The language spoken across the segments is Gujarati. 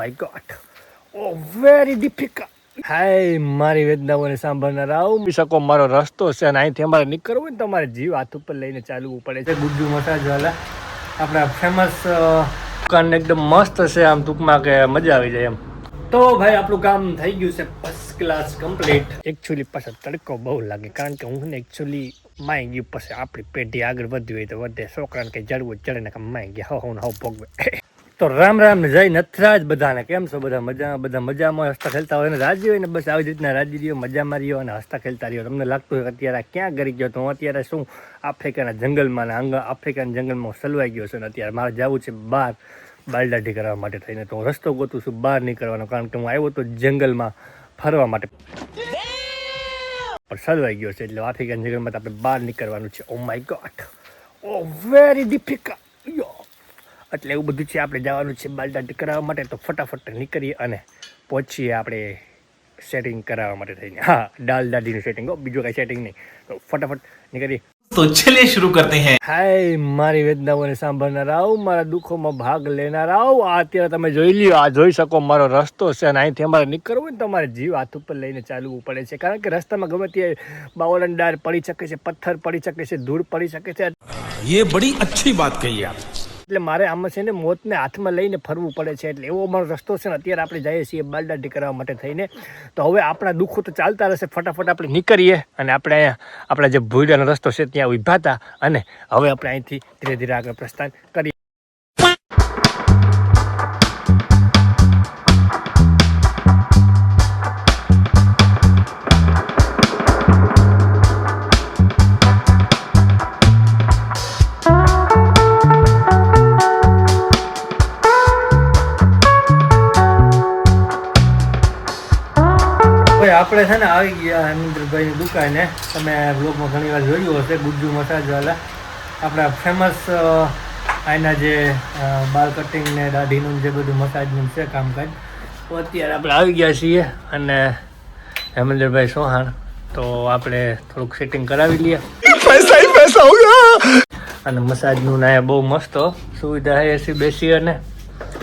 My God oh very difficult હાય, મારી વેદનાઓને સાંભળનાર આવું. શકો મારો રસ્તો છે અને અહીંથી અમારે નીકળવું હોય ને તમારે જીવ હાથ ઉપર લઈને ચાલવું પડે છે. ગુજ્જુ મસાજવાલા આપણા ફેમસ દુકાન એકદમ મસ્ત છે આમ ટૂંકમાં કે મજા આવી જાય એમ. તો ભાઈ, આપણું કામ થઈ ગયું છે ફર્સ્ટ ક્લાસ કમ્પ્લીટ એકચ્યુઅલી પાછળ તડકો બહુ લાગે કારણ કે હું ને એકચ્યુઅલી માય ગયું પછી આપણી પેઢી આગળ વધવી હોય તો વધે. છોકરાને કંઈ જડવું ચડે ને માઈ ગયા હું હો, ભોગવે. તો રામ રામ ને જય નથરાજ બધાને. કેમ છો બધા? મજા બધા મજામાં? હસતા ખેલતા હોય ને રાજી હોય ને બસ આવી રીતના રાજી રહ્યો, મજામાં રહ્યો અને હસતા ખેલતા રહ્યો. તમને લાગતું હોય અત્યારે ક્યાં ગરી ગયો તો હું અત્યારે શું આફ્રિકાના જંગલમાં ને આફ્રિકાના જંગલમાં સલવાઈ ગયો છું ને અત્યારે મારે જવું છે બહાર બાલદાઢી કરવા માટે થઈને. તો હું રસ્તો ગોતું છું બહાર નીકળવાનો, કારણ કે હું આવ્યો તો જંગલમાં ફરવા માટે. પણ સલવાઈ ગયો છે એટલે આફ્રિકન જંગલમાં આપણે બહાર નીકળવાનું છે. Oh my God oh very difficult એટલે એવું બધું છે આપણે જવાનું છે બાલદાઢી કરાવવા માટે તો ફટાફટ નીકળીએ અને પહોંચીએ આપણે સેટિંગ કરાવવા માટે થઈને હા દાલ દાઢીનું સેટિંગ હો બીજું કાંઈ સેટિંગ નહીં તો ફટાફટ નીકળીએ तो चलिए शुरू करते हैं હાય મારી વેદનાઓને સાંભળનાર આવો મારા દુઃખોમાં ભાગ લેનાર આવો આ અત્યારે તમે જોઈ લ્યો આ જોઈ શકો મારો રસ્તો છે અને અહીંથી અમારે નીકળવું હોય ને તો અમારે જીવ હાથ ઉપર લઈને ચાલવું પડે છે કારણ કે રસ્તામાં ગમે તે બાવળન ડાર પડી શકે છે પથ્થર પડી શકે છે ધૂળ પડી શકે છે ये बड़ी अच्छी बात कही आप એટલે મારે આમાં છે ને મોતને હાથમાં લઈને ફરવું પડે છે. એટલે એવો અમારો રસ્તો છે ને, અત્યારે આપણે જઈએ છીએ બાલદાઢી કરવા માટે થઈને. તો હવે આપણા દુઃખો તો ચાલતા રહેશે. ફટાફટ આપણે નીકળીએ અને આપણે અહીંયા, આપણા જે ભૂડાનો રસ્તો છે ત્યાં ઊભા હતા અને હવે આપણે અહીંથી ધીરે ધીરે આગળ પ્રસ્થાન કરીએ. ભાઈ આપણે છે ને આવી ગયા હેમિન્દ્રભાઈની દુકાને. તમે બ્લોગમાં ઘણી વાર જોયું હશે ગુજ્જુ મસાજવાલા. આપણા ફેમસ આના જે બાલ કટિંગ ને દાઢીનું જે બધું મસાજનું છે કામકાજ તો અત્યારે આપણે આવી ગયા છીએ અને હેમેન્દ્રભાઈ સોહાણ તો આપણે થોડુંક સેટિંગ કરાવી લઈએ. પૈસા પૈસા અને મસાજનું ના બહુ મસ્ત સુવિધા છે એસી બેસી અને.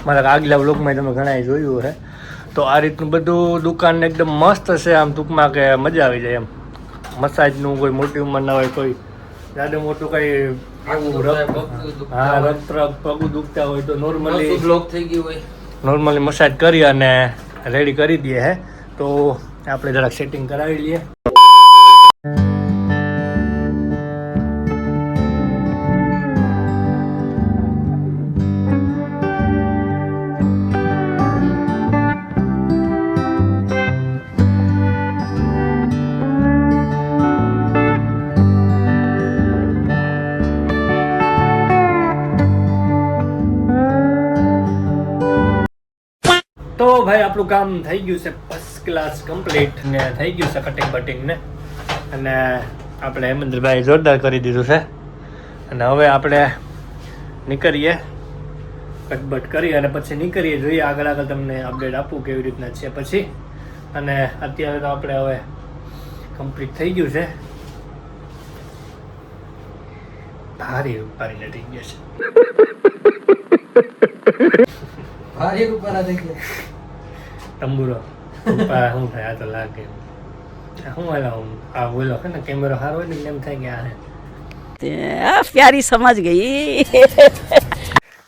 મારા આગલા વ્લોગમાં તમે ઘણા જોયું છે તો આ રીતનું બધું દુકાન એકદમ મસ્ત છે. આમ ટૂંકમાં કે મજા આવી જાય એમ. મસાજનું કોઈ મોટી ઉંમરના હોય કોઈ જાડું મોટું કઈ હા રક્ત પગ દુખતા હોય તો નોર્મલી બ્લોક થઈ ગયું હોય. નોર્મલી મસાજ કરી અને રેડી કરી દઈએ હે. તો આપણે જરાક સેટિંગ કરાવી લઈએ. ભાઈ, આપણું કામ થઈ ગયું છે ફર્સ્ટ ક્લાસ કમ્પ્લીટ ને થઈ ગયું છે કટિંગ બટિંગ ને. અને આપણે હેમંતભાઈ જોરદાર કરી દીધું છે. અને હવે આપણે નીકળીએ કટબટ કરી અને પછી નીકળીએ, જોઈએ આગળ આગળ તમને અપડેટ આપું કેવી રીતના છે પછી. અને અત્યારે તો આપણે હવે કમ્પ્લીટ થઈ ગયું છે. ભારી રૂપારીને થઈ ગયો છે. ભારે રૂપારા થઈ ગયા. તંબુરો પપ્પા શું થાય આ તો લાગે હું આ બોલો કે ને કેમેરો સારો ને એમ થાય કે આ હે પ્યારી સમજ ગઈ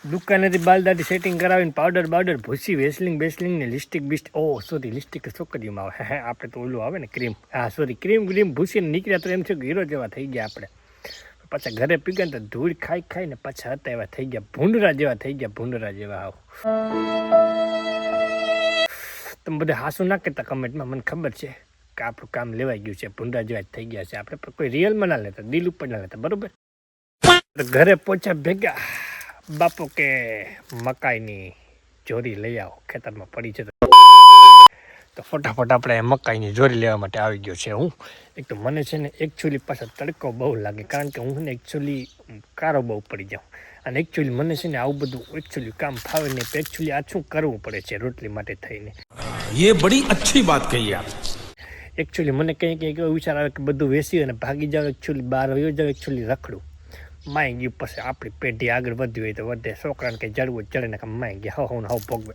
દુકાનેથી બાલદાટી સેટિંગ કરાવીને પાવડર બાવડર ભૂસી વેસલિંગ બેસલિંગ ને લિસ્ટિક બિસ્ટ ઓ સોરી લિસ્ટિક છોકરીઓમાં આવે હે આપણે તો ઓલું આવે ને ક્રીમ હા સોરી ક્રીમ ક્રીમ ભૂસીને નીકળ્યા તો છે કે જેવા થઈ ગયા આપણે પાછા ઘરે પીગા તો ધૂળ ખાઈ ખાઈ ને પાછા હતા એવા થઈ ગયા ભૂંડરા જેવા થઈ ગયા ભૂંડરા જેવા આવું તમે બધા હાસું ના કહેતા કમેન્ટમાં, મને ખબર છે કે આપણું કામ લેવાઈ ગયું છે, ભૂંડા જેવા થઈ ગયા છે. આપણે પણ કોઈ રિયલમાં ના લેતા, દિલ ઉપર ના લેતા, બરાબર? ઘરે પહોંચ્યા ભેગા, બાપુ કે મકાઈની જોરી લઈ આવો, ખેતરમાં પડી છે તો ફટાફટ આપણે મકાઈને જોરી લેવા માટે આવી ગયો છે હું. એક તો મને છે ને એકચ્યુઅલી પાછા તડકો બહુ લાગે કારણ કે હું ને એકચ્યુઅલી કારો બહુ પડી જાઉં. અને એકચ્યુઅલી મને છે ને આવું બધું એકચ્યુઅલી કામ ફાવે નહીં એકચ્યુઅલી આ શું કરવું પડે છે રોટલી માટે થઈને? એ બડી અચ્છી વાત કહી આપ. એકચ્યુઅલી મને કંઈ કંઈક એવો વિચાર આવે કે બધું વેસી અને ભાગી જાવ એકચ્યુઅલી બહાર વયો જાવ એકચ્યુઅલી રખડું. માય ગયું પછી આપણી પેઢી આગળ વધી હોય તો વધે. છોકરાને કંઈ જડવું ચડે ને કે માય ગયા હો હું હવ ભોગવે.